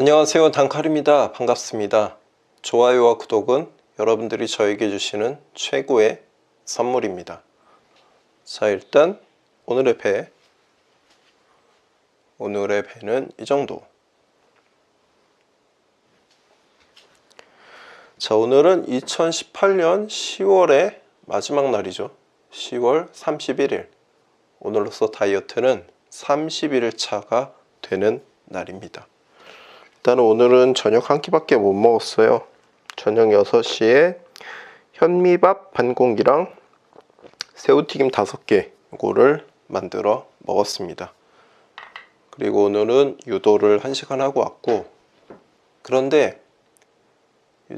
안녕하세요. 단칼입니다. 반갑습니다. 좋아요와 구독은 여러분들이 저에게 주시는 최고의 선물입니다. 자 일단 오늘의 배. 오늘의 배는 이 정도. 자 오늘은 2018년 10월의 마지막 날이죠. 10월 31일 오늘로서 다이어트는 31일 차가 되는 날입니다 일단 오늘은 저녁 한 끼밖에 못 먹었어요. 저녁 6시에 현미밥 반 공기랑 새우튀김 5개 이거를 만들어 먹었습니다. 그리고 오늘은 유도를 1시간 하고 왔고 그런데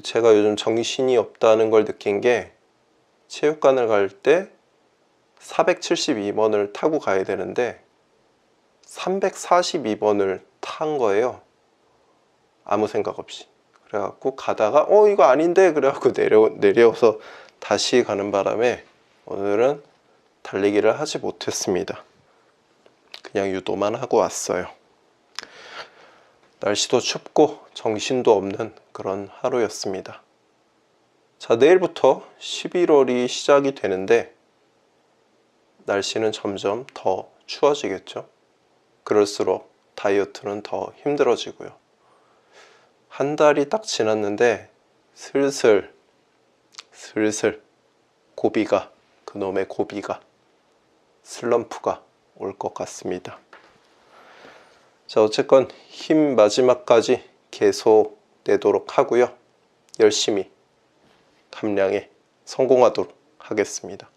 제가 요즘 정신이 없다는 걸 느낀 게 체육관을 갈 때 472번을 타고 가야 되는데 342번을 탄 거예요. 아무 생각 없이 그래갖고 가다가 어 이거 아닌데 그래갖고 내려 내려서 다시 가는 바람에 오늘은 달리기를 하지 못했습니다. 그냥 유도만 하고 왔어요. 날씨도 춥고 정신도 없는 그런 하루였습니다. 자 내일부터 11월이 시작이 되는데 날씨는 점점 더 추워지겠죠. 그럴수록 다이어트는 더 힘들어지고요. 한 달이 딱 지났는데 슬슬 슬슬 고비가 그놈의 고비가 슬럼프가 올 것 같습니다. 자 어쨌건 힘 마지막까지 계속 내도록 하고요. 열심히 감량에 성공하도록 하겠습니다.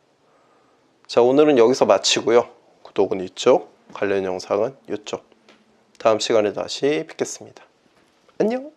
자 오늘은 여기서 마치고요. 구독은 이쪽, 관련 영상은 이쪽. 다음 시간에 다시 뵙겠습니다. 안녕